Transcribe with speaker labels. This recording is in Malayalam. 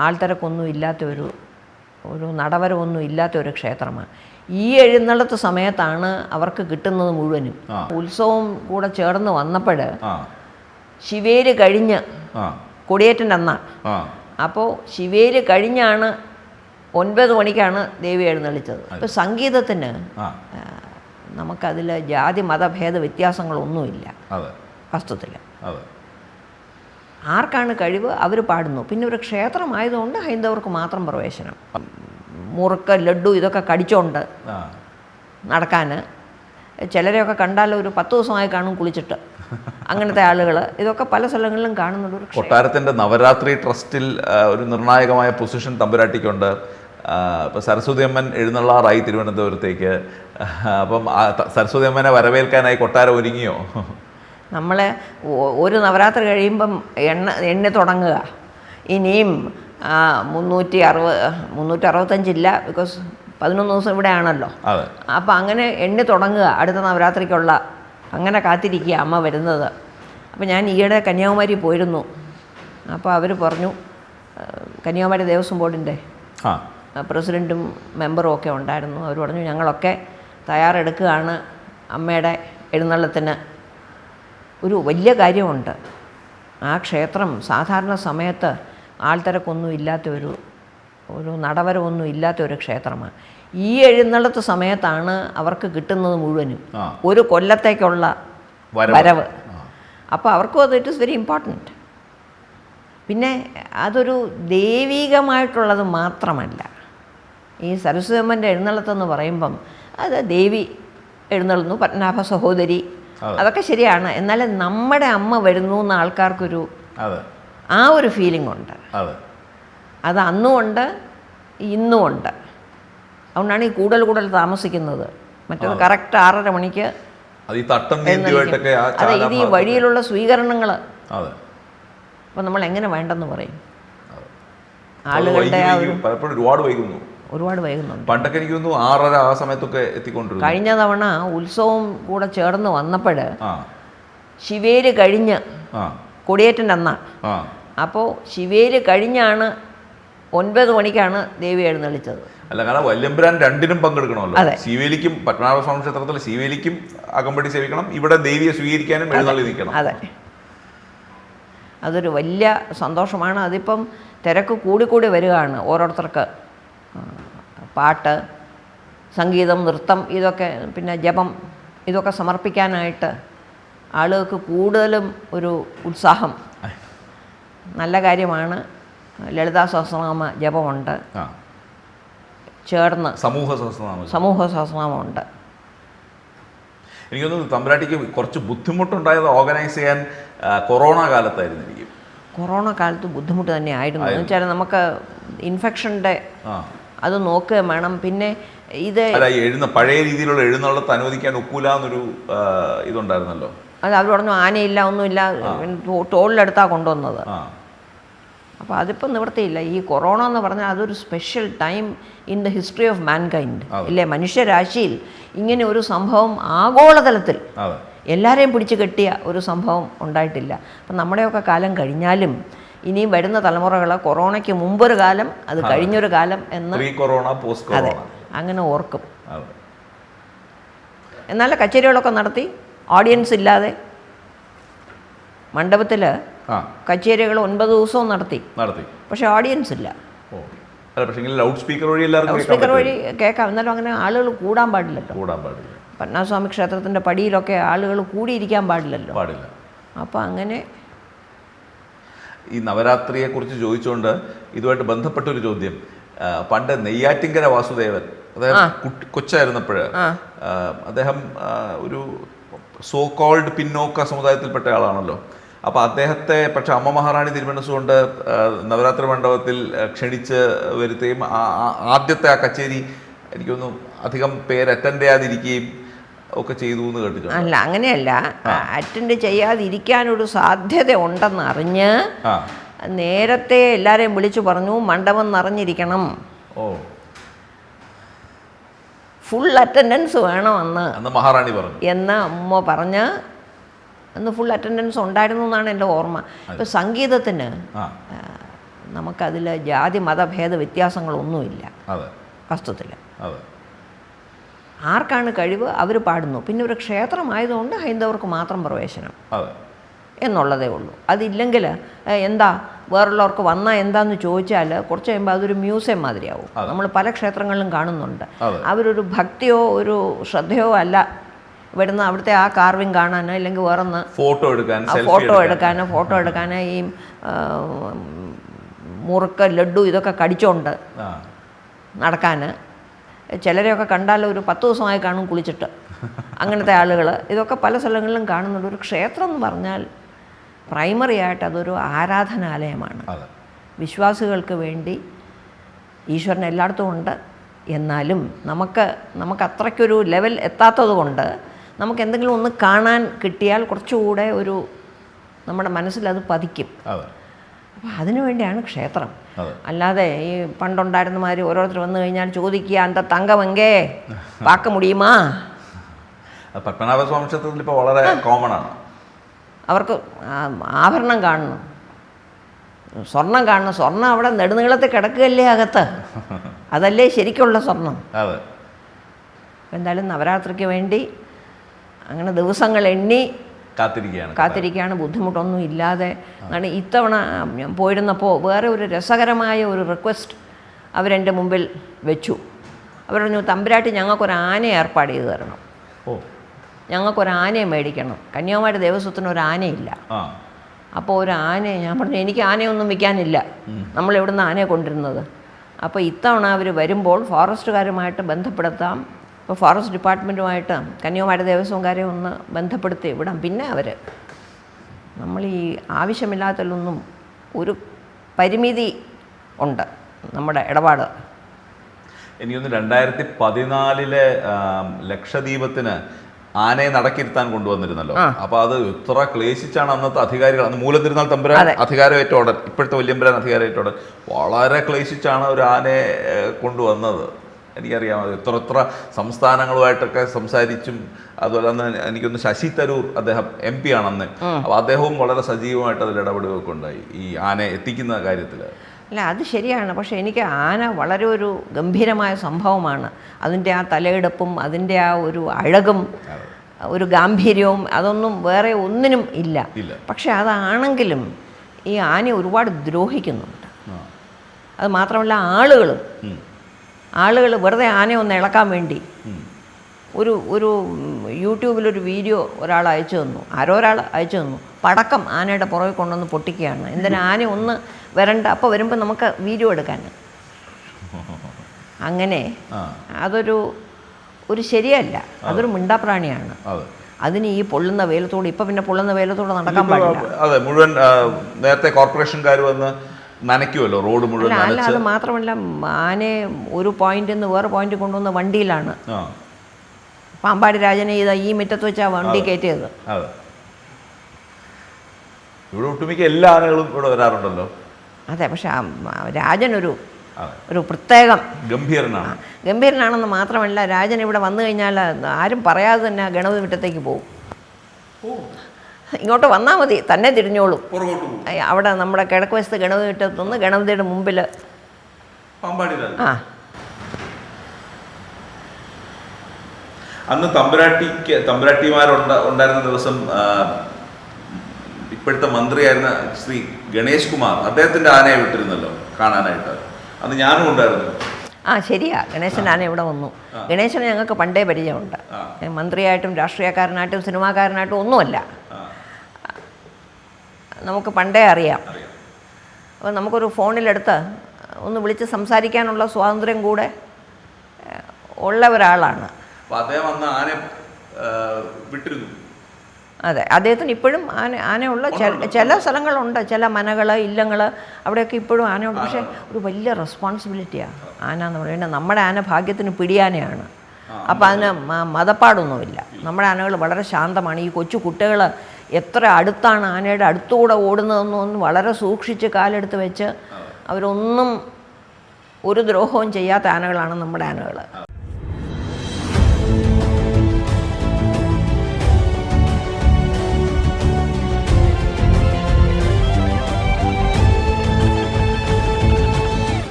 Speaker 1: ആൾത്തിരക്കൊന്നും ഇല്ലാത്ത ഒരു ഒരു നടവരമൊന്നും ഇല്ലാത്ത ഒരു ക്ഷേത്രമാണ്. ഈ എഴുന്നള്ളത്ത് സമയത്താണ് അവർക്ക് കിട്ടുന്നത് മുഴുവനും. ഉത്സവം കൂടെ ചേർന്ന് വന്നപ്പോൾ ശിവേര് കഴിഞ്ഞ്
Speaker 2: കൊടിയേറ്റൻ
Speaker 1: കൊടിയേറ്റന്റെ അന്നാ. അപ്പോൾ ശിവേര് കഴിഞ്ഞാണ് ഒൻപത് മണിക്കാണ് ദേവി എഴുന്നള്ളിച്ചത്. അപ്പോൾ സംഗീതത്തിന് നമുക്കതിൽ ജാതി മതഭേദ വ്യത്യാസങ്ങളൊന്നുമില്ല. വസ്തുത്തിൽ. ആർക്കാണ് കഴിവ്? അവർ പാടുന്നു. പിന്നെ ഒരു ക്ഷേത്രമായതുകൊണ്ട് ഹൈന്ദവർക്ക് മാത്രം പ്രവേശനം. മുറുക്ക് ലഡു ഇതൊക്കെ കടിച്ചോണ്ട് നടക്കാൻ ചിലരെയൊക്കെ കണ്ടാൽ ഒരു പത്ത് ദിവസമായി കാണും കുളിച്ചിട്ട്. അങ്ങനത്തെ ആളുകൾ ഇതൊക്കെ പല സ്ഥലങ്ങളിലും കാണുന്നുണ്ട് കൊട്ടാരത്തിന്റെ
Speaker 2: കൊട്ടാരത്തിന്റെ നവരാത്രി ട്രസ്റ്റിൽ ഒരു നിർണായകമായ പൊസിഷൻ തമ്പുരാട്ടിക്കുണ്ട്. ഇപ്പോൾ ഇപ്പൊ സരസ്വതി അമ്മൻ എഴുന്നള്ളാറായി തിരുവനന്തപുരത്തേക്ക്. അപ്പം സരസ്വതി അമ്മനെ വരവേൽക്കാനായി കൊട്ടാരം ഒരുങ്ങിയോ?
Speaker 1: നമ്മളെ ഒരു നവരാത്രി കഴിയുമ്പം എണ്ണ എണ്ണ തുടങ്ങുക. ഇനിയും മുന്നൂറ്റി അറുപത് മുന്നൂറ്റി അറുപത്തഞ്ചില്ല ബിക്കോസ് പതിനൊന്ന് ദിവസം ഇവിടെ ആണല്ലോ അപ്പോൾ അങ്ങനെ എണ്ണി തുടങ്ങുക അടുത്ത നവരാത്രിക്കുള്ള. അങ്ങനെ കാത്തിരിക്കുക അമ്മ വരുന്നത്. അപ്പോൾ ഞാൻ ഈയിടെ കന്യാകുമാരി പോയിരുന്നു. അപ്പോൾ അവർ പറഞ്ഞു കന്യാകുമാരി ദേവസ്വം ബോർഡിന്റെ
Speaker 2: ആ.
Speaker 1: പ്രസിഡന്റും മെമ്പറും ഒക്കെ ഉണ്ടായിരുന്നു. അവർ പറഞ്ഞു ഞങ്ങളൊക്കെ തയ്യാറെടുക്കുകയാണ് അമ്മയുടെ എഴുന്നള്ളത്തിന്. ഒരു വലിയ കാര്യമുണ്ട്. ആ ക്ഷേത്രം സാധാരണ സമയത്ത് ആൾത്തിരക്കൊന്നും ഇല്ലാത്ത ഒരു ഒരു നടവരമൊന്നും ഇല്ലാത്ത ഒരു ക്ഷേത്രമാണ്. ഈ എഴുന്നള്ളത്ത് സമയത്താണ് അവർക്ക് കിട്ടുന്നത് മുഴുവനും. ഒരു കൊല്ലത്തേക്കുള്ള
Speaker 2: വരവ്.
Speaker 1: അപ്പോൾ അവർക്കും അത് ഇറ്റ് ഇസ് വെരി ഇമ്പോർട്ടന്റ്. പിന്നെ അതൊരു ദൈവികമായിട്ടുള്ളത് മാത്രമല്ല. ഈ സരസ്വതമ്മന്റെ എഴുന്നള്ളത്തെന്ന് പറയുമ്പം അത് ദേവി എഴുന്നള്ളുന്നു പത്മനാഭ സഹോദരി. അതൊക്കെ ശരിയാണ്. എന്നാലും നമ്മുടെ അമ്മ വരുന്നു എന്ന ആൾക്കാർക്കൊരു ആ ഒരു ഫീലിംഗ് ഉണ്ട്.
Speaker 2: അതെ.
Speaker 1: അന്നും ഉണ്ട് ഇന്നും ഉണ്ട് അതുകൊണ്ടാണ് ഈ കൂടുതൽ കൂടുതൽ താമസിക്കുന്നത്. മറ്റേത് കറക്റ്റ് ആറര മണിക്ക്
Speaker 2: അത്
Speaker 1: ഇത് ഈ വഴിയിലുള്ള സ്വീകരണങ്ങൾ അപ്പം നമ്മൾ എങ്ങനെ വേണ്ടെന്ന് പറയും. ആളുകളുടെ
Speaker 2: പലപ്പോഴും ഒരുപാട് വൈകുന്നു.
Speaker 1: ഒരുപാട് വൈകുന്നുണ്ട്.
Speaker 2: പണ്ടൊക്കെ എനിക്ക് തോന്നുന്നു ആറര ആ സമയത്തൊക്കെ എത്തിക്കൊണ്ടിരുന്നു.
Speaker 1: കഴിഞ്ഞ തവണ ഉത്സവം കൂടെ ചേർന്ന് വന്നപ്പോൾ ശിവേര് കഴിഞ്ഞ് കൊടിയേറ്റന്റെ അന്ന. അപ്പോൾ ശിവേര് കഴിഞ്ഞാണ് ഒൻപത് മണിക്കാണ് ദേവി എഴുന്നള്ളിച്ചത്.
Speaker 2: അല്ല കാരണം വല്യമ്പുരാൻ രണ്ടിനും പങ്കെടുക്കണമല്ലോ.
Speaker 1: അതെ.
Speaker 2: ശിവേലിക്കും പത്മനാഭസ്വാമി ക്ഷേത്രത്തിൽ ശിവേലിക്കും അകമ്പടി സേവിക്കണം ഇവിടെ ദേവിയെ സ്വീകരിക്കാനും എഴുന്നള്ളി നിൽക്കണം
Speaker 1: അതെ. അതൊരു വലിയ സന്തോഷമാണ്. അതിപ്പം തിരക്ക് കൂടിക്കൂടി വരികയാണ് ഓരോരുത്തർക്ക്. പാട്ട് സംഗീതം നൃത്തം ഇതൊക്കെ പിന്നെ ജപം ഇതൊക്കെ സമർപ്പിക്കാനായിട്ട് ആളുകൾക്ക് കൂടുതലും ഒരു ഉത്സാഹം. നല്ല കാര്യമാണ്. ലളിതാ സഹസ്രനാമ ജപമുണ്ട്. ചേർന്ന്
Speaker 2: സമൂഹ സഹസ്രനാമം
Speaker 1: സമൂഹ സഹസ്രനാമമുണ്ട്.
Speaker 2: എനിക്ക് തോന്നുന്നു തമ്പുരാട്ടിക്ക് കുറച്ച് ബുദ്ധിമുട്ടുണ്ടായത് ഓർഗനൈസ് ചെയ്യാൻ കൊറോണ കാലത്തായിരുന്നു എനിക്ക്
Speaker 1: കൊറോണ കാലത്ത് ബുദ്ധിമുട്ട് തന്നെ ആയിരുന്നു. എന്ന് വെച്ചാൽ നമുക്ക്
Speaker 2: ഇൻഫെക്ഷന്റെ
Speaker 1: അത് നോക്കുകയും വേണം. പിന്നെ ഇത്
Speaker 2: എഴുന്ന പഴയ രീതിയിലുള്ള എഴുന്നള്ളത്ത് അനുവദിക്കാൻ ഒക്കൂല എന്നൊരു ഇതുണ്ടായിരുന്നല്ലോ.
Speaker 1: അത് അവർ പറഞ്ഞു ആനയില്ല ഒന്നുമില്ല. ടോളിലെടുത്താ കൊണ്ടുവന്നത്. അപ്പോൾ അതിപ്പോൾ നിവൃത്തിയില്ല. ഈ കൊറോണ എന്ന് പറഞ്ഞാൽ അതൊരു special time in the history of mankind
Speaker 2: kind
Speaker 1: ഇല്ലേ? മനുഷ്യരാശിയിൽ ഇങ്ങനെ ഒരു സംഭവം ആഗോളതലത്തിൽ എല്ലാവരെയും പിടിച്ചു കെട്ടിയ ഒരു സംഭവം ഉണ്ടായിട്ടില്ല. അപ്പം നമ്മുടെയൊക്കെ കാലം കഴിഞ്ഞാലും ഇനിയും വരുന്ന തലമുറകളെ കൊറോണയ്ക്ക് മുമ്പൊരു കാലം അത് കഴിഞ്ഞൊരു കാലം എന്ന്
Speaker 2: കൊറോണ പോസ്റ്റ്
Speaker 1: അതെ. അങ്ങനെ ഓർക്കും. എന്നാൽ കച്ചേരികളൊക്കെ നടത്തി ഓഡിയൻസ് ഇല്ലാതെ മണ്ഡപത്തിൽ കച്ചേരികൾ ഒൻപത് ദിവസവും നടത്തി.
Speaker 2: നടത്തി.
Speaker 1: പക്ഷേ ഓഡിയൻസ് ഇല്ല.
Speaker 2: ലൗഡ് സ്പീക്കർ വഴി
Speaker 1: ലൗഡ് സ്പീക്കർ വഴി. കേൾക്കാം. എന്നാലും അങ്ങനെ ആളുകൾ കൂടാൻ പാടില്ലല്ലോ.
Speaker 2: കൂടാൻ പാടില്ല.
Speaker 1: പത്മനാഭസ്വാമി ക്ഷേത്രത്തിന്റെ പടിയിലൊക്കെ ആളുകൾ കൂടിയിരിക്കാൻ പാടില്ലല്ലോ.
Speaker 2: പാടില്ല.
Speaker 1: അപ്പോൾ അങ്ങനെ
Speaker 2: ഈ നവരാത്രിയെ കുറിച്ച് ചോദിച്ചുകൊണ്ട് ഇതുമായിട്ട് ബന്ധപ്പെട്ട ഒരു ചോദ്യം. പണ്ട് നെയ്യാറ്റിങ്കര വാസുദേവൻ അദ്ദേഹം കൊച്ചായിരുന്നപ്പോൾ അദ്ദേഹം ഒരു സോ കോൾഡ് പിന്നോക്ക സമുദായത്തിൽപ്പെട്ട ആളാണല്ലോ. അപ്പോൾ അദ്ദേഹത്തെ പക്ഷെ അമ്മ മഹാറാണി തിരുമനസ്സുകൊണ്ട് ആ, നവരാത്രി മണ്ഡപത്തിൽ ക്ഷണിച്ച് വരുത്തുകയും ആദ്യത്തെ ആ കച്ചേരി എനിക്കൊന്നും അധികം പേര് അറ്റൻഡ് ചെയ്യാതിരിക്കുകയും ഒക്കെ ചെയ്തു എന്ന് കേട്ടിട്ടുണ്ട്.
Speaker 1: അല്ല അങ്ങനെയല്ല. അറ്റൻഡ് ചെയ്യാതിരിക്കാനൊരു സാധ്യത ഉണ്ടെന്ന് അറിഞ്ഞ് നേരത്തെ എല്ലാവരെയും വിളിച്ചു പറഞ്ഞു മണ്ഡപം നിറഞ്ഞിരിക്കണം
Speaker 2: ഓ.
Speaker 1: ഫുൾ അറ്റൻഡൻസ് വേണമെന്ന്.
Speaker 2: മഹാറാണി പറഞ്ഞു.
Speaker 1: എന്ന് അമ്മ പറഞ്ഞ് അന്ന് ഫുൾ അറ്റൻഡൻസ് ഉണ്ടായിരുന്നു എന്നാണ് എന്റെ ഓർമ്മ. ഇപ്പോൾ സംഗീതത്തിന് നമുക്കതിൽ ജാതി മതഭേദ വ്യത്യാസങ്ങളൊന്നുമില്ല. വസ്തുത്തിൽ ആർക്കാണ് കഴിവ്? അവർ പാടുന്നു. പിന്നെ ഒരു ക്ഷേത്രമായതുകൊണ്ട് ഹൈന്ദവർക്ക് മാത്രം പ്രവേശനം എന്നുള്ളതേ ഉള്ളൂ. അതില്ലെങ്കിൽ എന്താ? വേറുള്ളവർക്ക് വന്നാൽ എന്താന്ന് ചോദിച്ചാൽ കുറച്ച് കഴിയുമ്പോൾ അതൊരു മ്യൂസിയം മാതിരിയാവും. നമ്മൾ പല ക്ഷേത്രങ്ങളിലും കാണുന്നുണ്ട്. അവരൊരു ഭക്തിയോ ഒരു ശ്രദ്ധയോ അല്ല ഇവിടുന്ന് അവിടുത്തെ ആ കാർവിങ് കാണാനോ ഇല്ലെങ്കിൽ വേറൊന്ന്
Speaker 2: ഫോട്ടോ എടുക്കാൻ
Speaker 1: ഫോട്ടോ
Speaker 2: എടുക്കാൻ
Speaker 1: എടുക്കാനോ. ഫോട്ടോ എടുക്കാനോ ഈ മുറുക്ക ലഡു ഇതൊക്കെ കടിച്ചോണ്ട് നടക്കാൻ ചിലരെയൊക്കെ കണ്ടാൽ ഒരു പത്ത് ദിവസമായി കാണും കുളിച്ചിട്ട്. അങ്ങനത്തെ ആളുകൾ. ഇതൊക്കെ പല സ്ഥലങ്ങളിലും കാണുന്നുണ്ട്. ഒരു ക്ഷേത്രം എന്ന് പറഞ്ഞാൽ പ്രൈമറി ആയിട്ട് അതൊരു ആരാധനാലയമാണ്. വിശ്വാസികൾക്ക് വേണ്ടി ഈശ്വരൻ എല്ലായിടത്തും ഉണ്ട്. എന്നാലും നമുക്ക് നമുക്ക് അത്രയ്ക്കൊരു ലെവൽ എത്താത്തത് കൊണ്ട് നമുക്ക് എന്തെങ്കിലും ഒന്ന് കാണാൻ കിട്ടിയാൽ കുറച്ചുകൂടെ ഒരു നമ്മുടെ മനസ്സിൽ അത് പതിക്കും. അപ്പോൾ അതിനു വേണ്ടിയാണ് ക്ഷേത്രം. അല്ലാതെ ഈ പണ്ടുണ്ടായിരുന്നമാർ ഓരോരുത്തർ വന്നു കഴിഞ്ഞാൽ ചോദിക്കുക അന്ത തങ്കമെങ്കേ? പാക്ക മുടിയുമാ?
Speaker 2: പത്മനാഭസ്വാമി ക്ഷേത്രത്തിൽ ഇപ്പോൾ വളരെ കോമൺ ആണ്.
Speaker 1: അവർക്ക് ആഭരണം കാണണം. സ്വർണം കാണണം. സ്വർണം അവിടെ നെടുനീളത്തിൽ കിടക്കുകയല്ലേ അകത്ത്? അതല്ലേ ശരിക്കുള്ള സ്വർണം? എന്തായാലും നവരാത്രിക്ക് വേണ്ടി അങ്ങനെ ദിവസങ്ങൾ എണ്ണി
Speaker 2: കാത്തിരിക്കുകയാണ്.
Speaker 1: കാത്തിരിക്കുകയാണ്. ബുദ്ധിമുട്ടൊന്നും ഇല്ലാതെ അങ്ങനെ ഇത്തവണ ഞാൻ പോയിരുന്നപ്പോൾ വേറെ ഒരു രസകരമായ ഒരു റിക്വസ്റ്റ് അവരെന്റെ മുമ്പിൽ വെച്ചു. അവർ പറഞ്ഞു തമ്പുരാട്ടി ഞങ്ങൾക്കൊരു ആന ഏർപ്പാട് ചെയ്തു തരണം.
Speaker 2: ഓ.
Speaker 1: ഞങ്ങൾക്കൊരു ആനയെ മേടിക്കണം. കന്യാകുമാരി ദേവസ്വത്തിന് ഒരു ആനയില്ല. അപ്പോൾ ഒരു ആനയെ ഞാൻ പറഞ്ഞു എനിക്ക് ആനയൊന്നും വിൽക്കാനില്ല. നമ്മൾ എവിടുന്ന് ആനയെ കൊണ്ടിരുന്നത് അപ്പോൾ ഇത്തവണ അവർ വരുമ്പോൾ ഫോറസ്റ്റുകാരുമായിട്ട് ബന്ധപ്പെടുത്താം. ഇപ്പോൾ ഫോറസ്റ്റ് ഡിപ്പാർട്ട്മെന്റുമായിട്ട് കന്യാകുമാരി ദേവസ്വംകാരെ ഒന്ന് ബന്ധപ്പെടുത്തി വിടാം. പിന്നെ അവർ നമ്മൾ ഈ ആവശ്യമില്ലാത്തതിലൊന്നും ഒരു പരിമിതി ഉണ്ട് നമ്മുടെ ഇടപാട്.
Speaker 2: എനിക്കൊന്ന് രണ്ടായിരത്തി പതിനാലിലെ ലക്ഷദ്വീപത്തിന് ആനയെ നടക്കിരുത്താൻ കൊണ്ടുവന്നിരുന്നല്ലോ. അപ്പൊ അത് ഇത്ര ക്ലേശിച്ചാണ് അന്നത്തെ അധികാരികൾ അന്ന് മൂലത്തിരുന്നാൾ തമ്പുരാൻ. അധികാരമേറ്റ ഉടൻ ഇപ്പോഴത്തെ വല്യമ്പുരാൻ അധികാരമേറ്റ ഓർഡർ വളരെ ക്ലേശിച്ചാണ് ഒരു ആനയെ കൊണ്ടുവന്നത്. എനിക്കറിയാം അത് എത്ര എത്ര സംസ്ഥാനങ്ങളുമായിട്ടൊക്കെ സംസാരിച്ചും അതുപോലെ തന്നെ എനിക്കൊന്ന് ശശി തരൂർ അദ്ദേഹം എം പി ആണെന്ന്. അപ്പോൾ അദ്ദേഹവും വളരെ സജീവമായിട്ട് അതിൽ ഇടപെടുകയൊക്കെ ഉണ്ടായി. ഈ ആനയെ എത്തിക്കുന്ന കാര്യത്തിൽ
Speaker 1: അല്ല അത് ശരിയാണ്. പക്ഷേ എനിക്ക് ആന വളരെ ഒരു ഗംഭീരമായ സംഭവമാണ്. അതിന്റെ ആ തലയെടുപ്പും അതിന്റെ ആ ഒരു അഴകും ഒരു ഗാംഭീര്യവും അതൊന്നും വേറെ ഒന്നിനും ഇല്ല. പക്ഷേ അതാണെങ്കിലും ഈ ആന ഒരുപാട് ദ്രോഹിക്കുന്നുണ്ട്. അത് മാത്രമല്ല ആളുകളും. ആളുകൾ വെറുതെ ആനയെ ഒന്ന് ഇളക്കാൻ വേണ്ടി. ഒരു ഒരു യൂട്യൂബിലൊരു വീഡിയോ ഒരാൾ അയച്ചു തന്നു. ആരോ ഒരാൾ അയച്ചു തന്നു. പടക്കം ആനയുടെ പുറകെ കൊണ്ടുവന്ന് പൊട്ടിക്കുകയാണ്. എന്തിനാ ആന ഒന്ന് വരണ്ട? അപ്പോൾ വരുമ്പോൾ നമുക്ക് വീഡിയോ എടുക്കാൻ അങ്ങനെ അതൊരു ഒരു ശരിയല്ല. അതൊരു മിണ്ടാപ്രാണിയാണ്.
Speaker 2: അതെ.
Speaker 1: അതിന് ഈ പൊള്ളുന്ന വെയിലത്തോട് ഇപ്പം പിന്നെ പൊള്ളുന്ന വെയിലത്തോട് നടക്കാൻ പാടില്ല.
Speaker 2: അതെ മുഴുവൻ നേരത്തെ കോർപ്പറേഷൻകാർ വന്ന് നനയ്ക്കുമല്ലോ റോഡ് മുഴുവൻ
Speaker 1: അത് മാത്രമല്ല ആനയെ ഒരു പോയിന്റിൽ നിന്ന് വേറെ പോയിന്റ് കൊണ്ടുവന്ന വണ്ടിയിലാണ്. പാമ്പാടി രാജനെ ചെയ്ത ഈ മുറ്റത്ത് വെച്ചാ വണ്ടി കയറ്റിയത്.
Speaker 2: അതെ. ഇവിടെ ഒട്ടുമിക്ക എല്ലാ ആനകളും ഇവിടെ വരാറുണ്ടല്ലോ.
Speaker 1: അതെ പക്ഷെ രാജനൊരു ഒരു പ്രത്യേകം.
Speaker 2: ഗംഭീരനാണ്.
Speaker 1: ഗംഭീരനാണെന്ന് മാത്രമല്ല രാജൻ ഇവിടെ വന്നു കഴിഞ്ഞാൽ ആരും പറയാതെ തന്നെ ഗണപതി മുറ്റത്തേക്ക് പോകും. ഇങ്ങോട്ട് വന്നാൽ മതി തന്നെ തിരിഞ്ഞോളും. അവിടെ നമ്മുടെ കിഴക്ക് വശത്ത് ഗണപതി മുറ്റത്തുനിന്ന് ഗണപതിയുടെ മുമ്പിൽ. ആ.
Speaker 2: അന്ന് തമ്പുരാട്ടിക്ക് തമ്പുരാട്ടിമാരുണ്ട ഉണ്ടായിരുന്ന ദിവസം ഇപ്പോഴത്തെ മന്ത്രിയായിരുന്ന ശ്രീ ഗണേഷ് കുമാർ അദ്ദേഹത്തിന്റെ ആനയെ വിട്ടിരുന്നല്ലോ കാണാനായിട്ട്. അന്ന് ഞാനും ഉണ്ടായിരുന്നു.
Speaker 1: ആ ശരിയാ. ഗണേശൻ ആന ഇവിടെ വന്നു. ഗണേശനെ ഞങ്ങൾക്ക് പണ്ടേ പരിചയമുണ്ട്. മന്ത്രിയായിട്ടും രാഷ്ട്രീയക്കാരനായിട്ടും സിനിമാക്കാരനായിട്ടും ഒന്നുമല്ല. നമുക്ക് പണ്ടേ അറിയാം. അപ്പോൾ നമുക്കൊരു ഫോണിലെടുത്ത് ഒന്ന് വിളിച്ച് സംസാരിക്കാനുള്ള സ്വാതന്ത്ര്യം കൂടെ ഉള്ള ഒരാളാണ്. അതെ അദ്ദേഹത്തിന് ഇപ്പോഴും ആന ആനയുള്ള ചില ചില സ്ഥലങ്ങളുണ്ട്. ചില മനകൾ ഇല്ലങ്ങൾ അവിടെയൊക്കെ ഇപ്പോഴും ആനയുണ്ട്. പക്ഷേ ഒരു വലിയ റെസ്പോൺസിബിലിറ്റിയാണ് ആന എന്ന് പറയുന്നത്. നമ്മുടെ ആന ഭാഗ്യത്തിന് പിടിയാനയാണ്. അപ്പോൾ അതിന് മതപ്പാടൊന്നുമില്ല. നമ്മുടെ ആനകൾ വളരെ ശാന്തമാണ്. ഈ കൊച്ചു കുട്ടികൾ എത്ര അടുത്താണ് ആനയുടെ അടുത്തുകൂടെ ഓടുന്നതെന്നൊന്നും വളരെ സൂക്ഷിച്ച് കാലെടുത്ത് വെച്ച് അവരൊന്നും ഒരു ദ്രോഹവും ചെയ്യാത്ത ആനകളാണ് നമ്മുടെ ആനകൾ